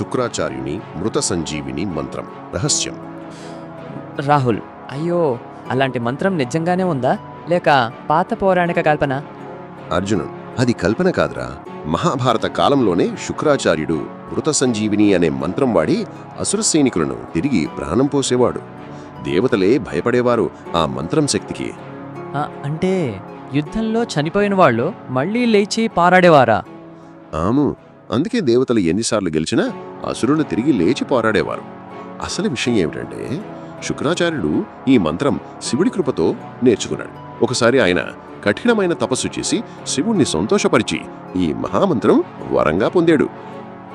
శుక్రాచార్యుని మృత సంజీవిని మంత్రం. రహస్యం. రాహుల్ అయ్యో అలాంటి మంత్రం నిజంగానే ఉందా? లేక పాత పౌరాణిక కల్పన? అర్జునుడు అది కల్పన కాదురా. మహాభారత కాలంలోనే శుక్రాచార్యుడు మృత సంజీవిని అనే మంత్రం వాడి అసుర సైనికులను తిరిగి ప్రాణం పోసేవాడు. దేవతలే భయపడేవారు ఆ మంత్రం శక్తికి. అంటే యుద్ధంలో చనిపోయిన వాళ్ళు మళ్ళీ లేచి పారాడేవారా? ఆము అందుకే దేవతలు ఎన్నిసార్లు గెలిచినా అసురులు తిరిగి లేచి పోరాడేవారు. అసలు విషయం ఏమిటంటే శుక్రాచార్యుడు ఈ మంత్రం శివుడి కృపతో నేర్చుకున్నాడు. ఒకసారి ఆయన కఠినమైన తపస్సు చేసి శివుణ్ణి సంతోషపరిచి ఈ మహామంత్రం వరంగా పొందాడు.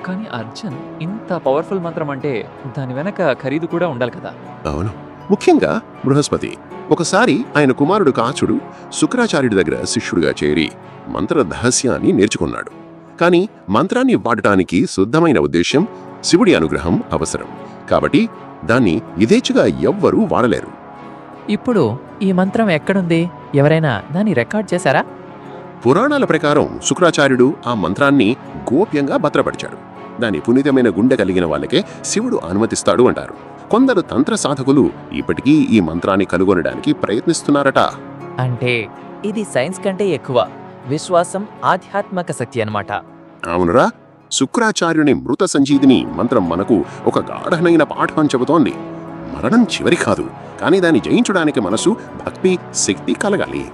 కానీ అర్జున్ ఇంత పవర్ఫుల్ మంత్రం అంటే దాని వెనక ఖరీదు కూడా ఉండాలి కదా? అవును. ముఖ్యంగా బృహస్పతి ఒకసారి ఆయన కుమారుడు కాచుడు శుక్రాచార్యుడి దగ్గర శిష్యుడిగా చేరి మంత్ర రహస్యాన్ని నేర్చుకున్నాడు. కానీ మంత్రాన్ని వాడటానికి శుద్ధమైన ఉద్దేశ్యం శివుడి అనుగ్రహం అవసరం. కాబట్టి దాన్ని యథేచ్ఛగా ఎవ్వరూ వాడలేరు. ఇప్పుడు ఈ మంత్రం ఎక్కడుంది? ఎవరైనా దాన్ని రికార్డ్ చేశారా? పురాణాల ప్రకారం శుక్రాచార్యుడు ఆ మంత్రాన్ని గోప్యంగా భద్రపరిచాడు. దాని పునీతమైన గుండె కలిగిన వాళ్ళకే శివుడు అనుమతిస్తాడు అంటారు. కొందరు తంత్ర సాధకులు ఇప్పటికీ ఈ మంత్రాన్ని కనుగొనడానికి ప్రయత్నిస్తున్నారట. అంటే ఇది సైన్స్ కంటే ఎక్కువ. విశ్వాసం ఆధ్యాత్మిక శక్తి అన్నమాట. అవునురా శుక్రాచార్యుని మృత సంజీవిని మంత్రం మనకు ఒక గాఢనైన పాఠం చెబుతోంది. మరణం చివరి కాదు కానీ దాన్ని జయించడానికి మనసు భక్తి శక్తి కలగాలి.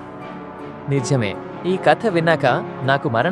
నిజమే ఈ కథ విన్నాక నాకు మరణ